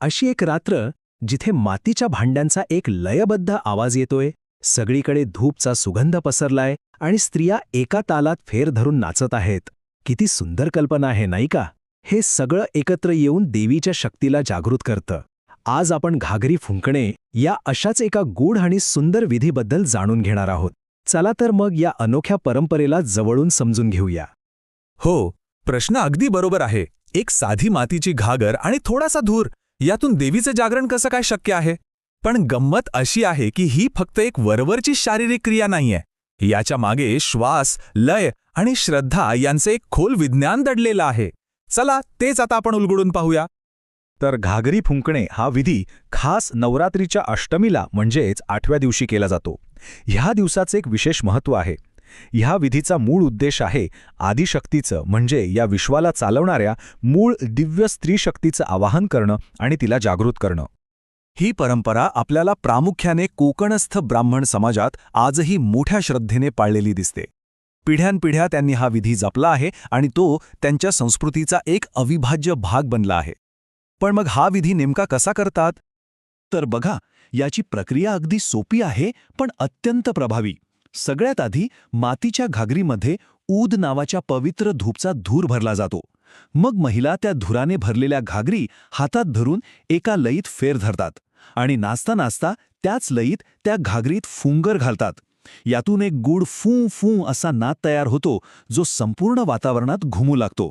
अशी एक रात्र जिथे मातीच्या भांड्यांचा एक लयबद्ध आवाज येतोय सगळीकडे धूपचा सुगंध पसरलाय आणि स्त्रिया एका तालात फेर धरून नाचत आहेत. किती सुंदर कल्पना आहे नाही का? हे सगळं एकत्र येऊन देवीच्या शक्तीला जागृत करतं. आज आपण घागरी फुंकणे या अशाच एका गूढ आणि सुंदर विधीबद्दल जाणून घेणार आहोत. चला तर मग या अनोख्या परंपरेला जवळून समजून घेऊया. हो प्रश्न अगदी बरोबर आहे. एक साधी मातीची घागर आणि थोडासा धूर. यातून देवीचं जागरण कसं काय शक्य आहे? पण गंमत अशी आहे की ही फक्त एक वरवरची शारीरिक क्रिया नाहीये. याच्या मागे श्वास लय आणि श्रद्धा यांचे एक खोल विज्ञान दडलेलं आहे. चला तेच आता आपण उलगडून पाहूया. तर घागरी फुंकणे हा विधी खास नवरात्रीच्या अष्टमीला म्हणजेच आठव्या दिवशी केला जातो. ह्या दिवसाचे एक विशेष महत्त्व आहे. ह्या विधीचा मूळ उद्देश आहे आदिशक्तीचं म्हणजे या विश्वाला चालवणाऱ्या मूळ दिव्य स्त्रीशक्तीचं आवाहन करणं आणि तिला जागृत करणं. ही परंपरा आपल्याला प्रामुख्याने कोकणस्थ ब्राह्मण समाजात आजही मोठ्या श्रद्धेने पाळलेली दिसते. पिढ्यानपिढ्या त्यांनी हा विधी जपला आहे आणि तो त्यांच्या संस्कृतीचा एक अविभाज्य भाग बनला आहे. पण मग हा विधी नेमका कसा करतात? तर बघा याची प्रक्रिया अगदी सोपी आहे पण अत्यंत प्रभावी. सगळ्यात आधी मातीच्या घागरीमध्ये ऊद नावाच्या पवित्र धूपचा धूर भरला जातो. मग महिला त्या धुराने भरलेल्या घागरी हातात धरून एका लईत फेर धरतात आणि नाचता नाचता त्याच लईत त्या घागरीत फुंगर घालतात. यातून एक गूढ फू फू असा नाद तयार होतो जो संपूर्ण वातावरणात घुमू लागतो.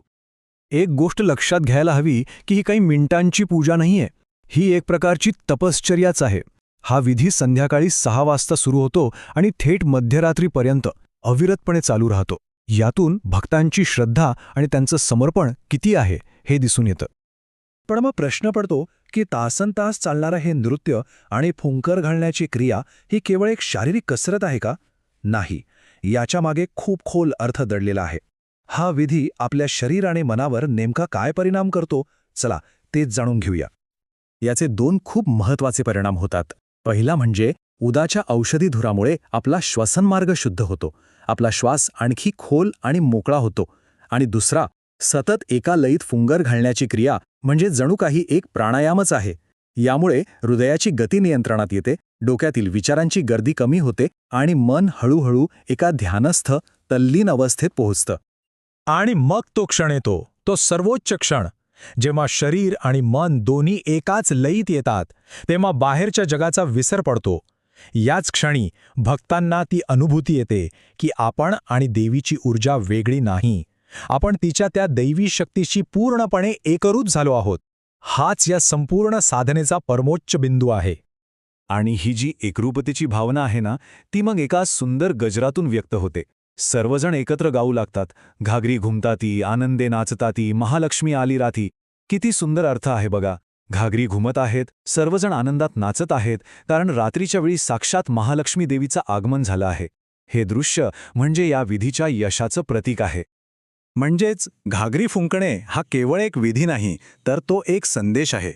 एक गोष्ट लक्षात घ्यायला हवी की ही काही मिनिटांची पूजा नाहीये. ही एक प्रकारची तपश्चर्याच आहे. हा विधी संध्याकाळी सहा वाजता सुरू होतो आणि थेट मध्यरात्रीपर्यंत अविरतपणे चालू राहतो. यातून भक्तांची श्रद्धा आणि त्यांचं समर्पण किती आहे हे दिसून येतं. पण मग प्रश्न पडतो की तासन तास चालणारं हे नृत्य आणि फुंकर घालण्याची क्रिया ही केवळ एक शारीरिक कसरत आहे का? नाही. याच्यामागे खूप खोल अर्थ दडलेला आहे. हा विधी आपल्या शरीर आणि मनावर नेमका काय परिणाम करतो? चला तेच जाणून घेऊया. याचे दोन खूप महत्त्वाचे परिणाम होतात. पहिला म्हणजे उदाच्या औषधी धुरामुळे आपला श्वसनमार्ग शुद्ध होतो. आपला श्वास आणखी खोल आणि मोकळा होतो. आणि दुसरा सतत एका लईत फुंगर घालण्याची क्रिया म्हणजे जणू काही एक प्राणायामच आहे. यामुळे हृदयाची गती नियंत्रणात येते डोक्यातील विचारांची गर्दी कमी होते आणि मन हळूहळू एका ध्यानस्थ तल्लीन अवस्थेत पोहोचतं. आणि मग तो क्षण येतो तो सर्वोच्च क्षण. जेव्हा शरीर आणि मन दोन्ही एकाच लयीत येतात तेव्हा बाहेरच्या जगाचा विसर पडतो. याच क्षणी भक्तांना ती अनुभूती येते की आपण आणि देवीची ऊर्जा वेगळी नाही. आपण तिच्या त्या दैवी शक्तीशी पूर्णपणे एकरूप झालो आहोत. हाच या संपूर्ण साधनेचा परमोच्च बिंदू आहे. आणि ही जी एकरूपतेची भावना आहे ना ती मग एका सुंदर गजरातून व्यक्त होते. सर्वजण एकत्र गाऊ लागतात. घागरी घुमताती आनंदे नाचताती महालक्ष्मी आली राती. किती सुंदर अर्थ आहे बघा. घागरी घुमत आहेत सर्वजण आनंदात नाचत आहेत कारण रात्रीच्या वेळी साक्षात महालक्ष्मी देवीचं आगमन झालं आहे. हे दृश्य म्हणजे या विधीच्या यशाचं प्रतीक आहे. म्हणजेच घागरी फुंकणे हा केवळ एक विधी नाही तर तो एक संदेश आहे.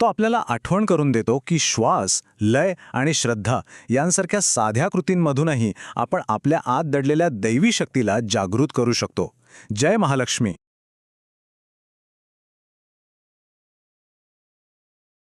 तो आपल्याला आठवण करून देतो की श्वास लय आणि श्रद्धा यांसारख्या साध्या कृतींमधूनही आपण आपल्या आत दडलेल्या दैवी शक्तीला जागृत करू शकतो. जय महालक्ष्मी.